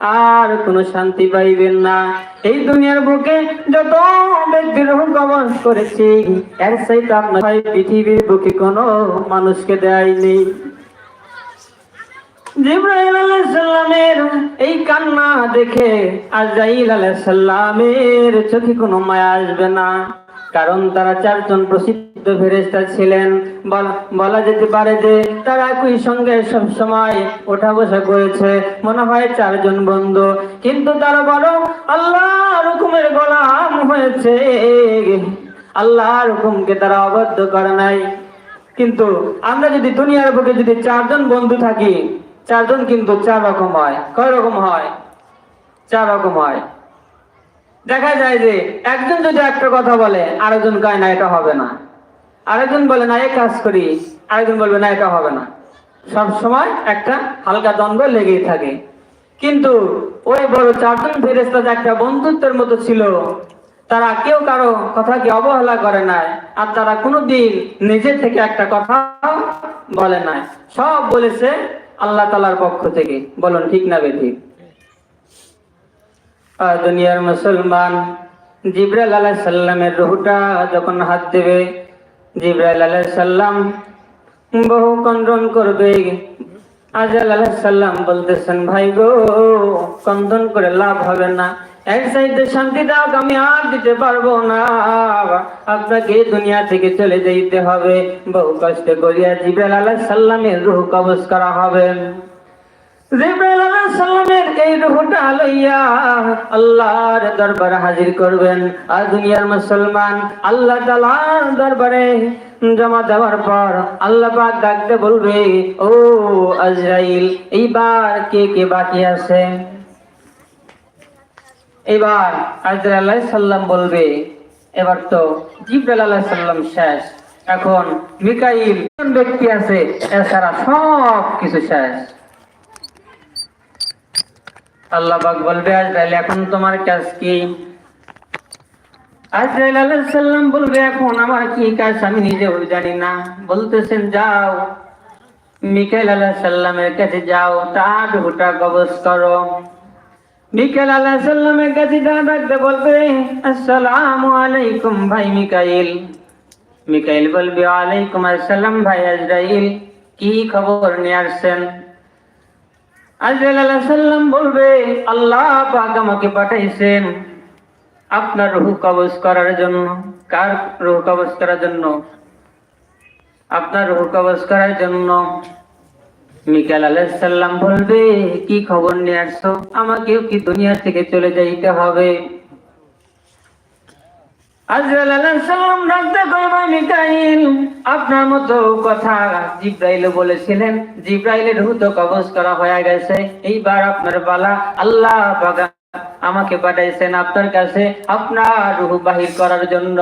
আর কোনো শান্তি পাইবেন না। এই দুনিয়ার বুকে যত ব্যক্তির কবজ করেছি, এর সাইতে আপনার ভাই পৃথিবীর বুকে কোনো মানুষকে দেয়নি। জিব্রাইল আলাইহিস সালামের এই কান্না দেখে আজাইল আলাইহিস সালামের চোখে কোনো মায়া আসবে না। কারণ তারা চারজন প্রসিদ্ধ ফেরেশতা ছিলেন। বলা- যেতে পারে যে তারা একই সঙ্গে সব সময় ওঠা বসা করেছে। মনে হয় চারজন বন্ধু। কিন্তু তারা বলো আল্লাহ হুকুমের গোলাম হয়েছে। আল্লাহর হুকুমকে তারা অবদ্ধ করে নাই। কিন্তু আমরা যদি দুনিয়ার বুকে যদি চারজন বন্ধু থাকি, চারজন কিন্তু চার রকম হয়। কয় রকম হয়? চার রকম হয়। দেখা যায় যে একজন যদি একটা কথা বলে, আরেকজন কয়, না, এটা হবে না। আরেকজন বলে, না এই কাজ করি। আরেকজন বলবে, না, এটা হবে না। সব সময় একটা হালকা দ্বন্দ্ব লেগেই থাকে। কিন্তু ওই বড় চারজন ফেরেস্তা একটা বন্ধুত্বের মতো ছিল, তারা কেউ কারও কথাকে অবহেলা করে নাই, আর তারা কোনোদিন নিজের থেকে একটা কথা বলে নাই। সব বলেছে আল্লাহ তালার পক্ষ থেকে। বলুন, ঠিক না বেঠিক? দুনিয়ার মুসলমান। জিব্রাইল আলাহ সাল্লামের রুহুটা যখন হাত দেবে, জিব্রাইল আলাহ সাল্লাম বহু কন্দন করবে। আজাল আলাহ সাল্লাম বলতেছেন, ভাই গো, কন্দন করে লাভ হবে না। এক সাইডে শান্তি দাও, আমি আর দিতে পারব না। আপনাকে দুনিয়া থেকে চলে যেতে হবে। বহু কষ্ট করিয়া জিব্রাইল আলাহ সাল্লামের রুহ কবজ করা হবে। জিব্রাইল সালামের এই রূহটা লইয়া আল্লাহর দরবারে হাজির করবেন। আর দুনিয়ার মুসলমান আল্লাহ তাআলার দরবারে জমা দেওয়ার পর আল্লাহ পাক ডাকতে বলবে, ও আজরাইল, এইবার কে কে বাকি আছে? এবার আজরাইল আলাইহিস সালাম বলবে, এবার তো জিব্রাইল আলাইহিস সালাম শেষ। এখন মিকাইল ব্যক্তি আছে, এছাড়া সব কিছু শেষ। আল্লাহ পাক বলবে আজরাইল এখন তোমার কাজ কি? আজরাইল আলাইহিস সালাম বলবে, এখন আমার কি কাজ আমি নিজেও জানি না। বলতেছেন, যাও। মিকাইল আলাইহিস সালামের কাছে যাও, তার রুহটা কবজ করো। মিকাইল আলাইহিস সালামের কাছে যা ডাকতে বলবে, আসসালামু আলাইকুম ভাই মিকাইল। মিকাইল বলবে, ওয়ালাইকুম আসসালাম ভাই আজরাইল, কি খবর নিয়ে আসছেন? আজরাইল বলবে, আল্লাহ পাক আমাকে পাঠাইছেন আপনার রুহ কবজ করার জন্য। কার রুহ কবজ করার জন্য? আপনার রুহ কবজ করার জন্য মিকাল আলাইসাল্লাম বলবে, কি খবর নিয়ে আসছো? আমাকেও কি দুনিয়া থেকে চলে যাইতে হবে? আপনার মতো কথা জিব্রাইল বলেছিলেন। জিব্রাইলের কবজ করা হয়ে গেছে। এইবার আপনার বালা আল্লাহ আমাকে পাঠাইছেন আপনার কাছে। আপনার রুহ বাহির করার জন্য।